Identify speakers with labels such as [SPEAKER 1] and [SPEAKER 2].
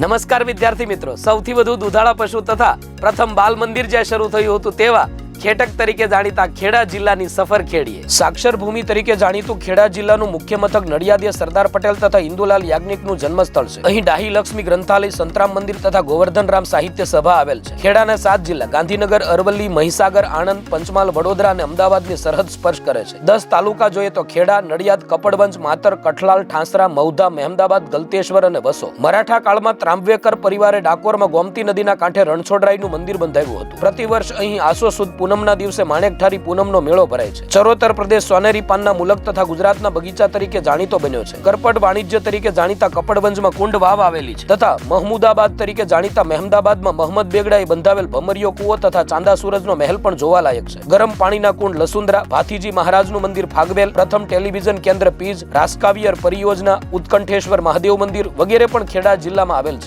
[SPEAKER 1] નમસ્કાર વિદ્યાર્થી મિત્રો. સૌથી વધુ દુધાળા પશુ તથા પ્રથમ બાલ મંદિર જ્યાં શરૂ થયું હતું તેવા ખેટક તરીકે જાણીતા ખેડા જિલ્લાની સફર ખેડીએ. સાક્ષર ભૂમિ તરીકે જાણીતું ખેડા જિલ્લાનું મુખ્ય મથક નડિયાદીય સરદાર પટેલ તથા ઇન્દુલાલ યાજ્ઞિકનું જન્મસ્થળ છે. અહીં ડાહી લક્ષ્મી ગ્રંથાલય, સંતરામ મંદિર તથા ગોવર્ધન રામ સાહિત્ય સભા આવેલ છે. ખેડાના સાત જિલ્લા ગાંધીનગર, અરવલ્લી, મહીસાગર, આણંદ, પંચમહાલ, વડોદરા અને અમદાવાદની સરહદ સ્પર્શ કરે છે. દસ તાલુકા જોઈએ તો ખેડા, નડિયાદ, કપડવંજ, માતર, કઠલાલ, ઠાંસરા મહુધા મહેમદાબાદ, ગલતેશ્વર અને વસો. મરાઠા કાળમાં ત્રાંબવેકર પરિવારે ડાકોરમાં ગોમતી નદીના કાંઠે રણછોડરાયનું મંદિર બંધાવ્યું હતું. પ્રતિવર્ષ અહીં આસો સુદ પૂનમના દિવસે માણેકઠારી પૂનમનો મેળો ભરાય છે. ચરોતર પ્રદેશ સોનેરી પાનના મુલક તથા ગુજરાતના બગીચા તરીકે જાણીતો બન્યો છે. કરપટ વાણિજ્ય તરીકે જાણીતા કપડવંજમાં કુંડ વાવ આવેલી છે તથા મહમુદાબાદ તરીકે જાણીતા મહેમદાબાદમાં મહમદ બેગડાએ બંધાવેલ ભમરિયો કુવો તથા ચાંદા સૂરજનો મહેલ પણ જોવાલાયક છે. ગરમ પાણીના કુંડ લસુંદરા, ભાથીજી મહારાજનું મંદિર ફાગવેલ, પ્રથમ ટેલિવિઝન કેન્દ્ર પીજ, રાસકાવિયર પરિયોજના, ઉત્કંઠેશ્વર મહાદેવ મંદિર વગેરે પણ ખેડા જિલ્લામાં આવેલ છે.